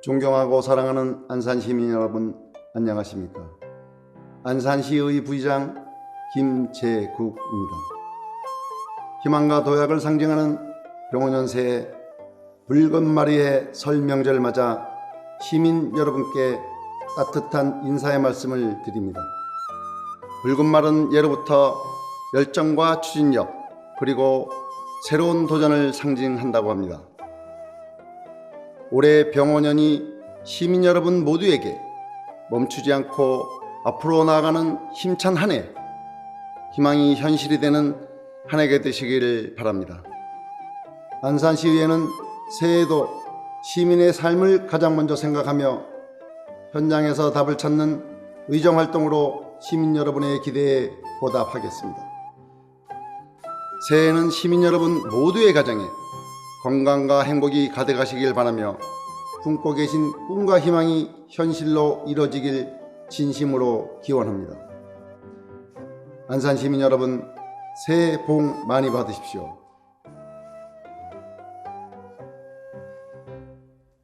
존경하고 사랑하는 안산 시민 여러분 안녕하십니까? 안산시의 부의장 김재국입니다. 희망과 도약을 상징하는 병원연세의 붉은 마리의 설 명절 맞아 시민 여러분께 따뜻한 인사의 말씀을 드립니다. 붉은 말은 예로부터 열정과 추진력 그리고 새로운 도전을 상징한다고 합니다. 올해 병원연이 시민 여러분 모두에게 멈추지 않고 앞으로 나아가는 힘찬 한 해, 희망이 현실이 되는 한 해가 되시기를 바랍니다. 안산시의회는 새해에도 시민의 삶을 가장 먼저 생각하며 현장에서 답을 찾는 의정 활동으로 시민 여러분의 기대에 보답하겠습니다. 새해에는 시민 여러분 모두의 가정에 건강과 행복이 가득하시길 바라며 품고 계신 꿈과 희망이 현실로 이뤄지길 진심으로 기원합니다. 안산 시민 여러분 새해 복 많이 받으십시오.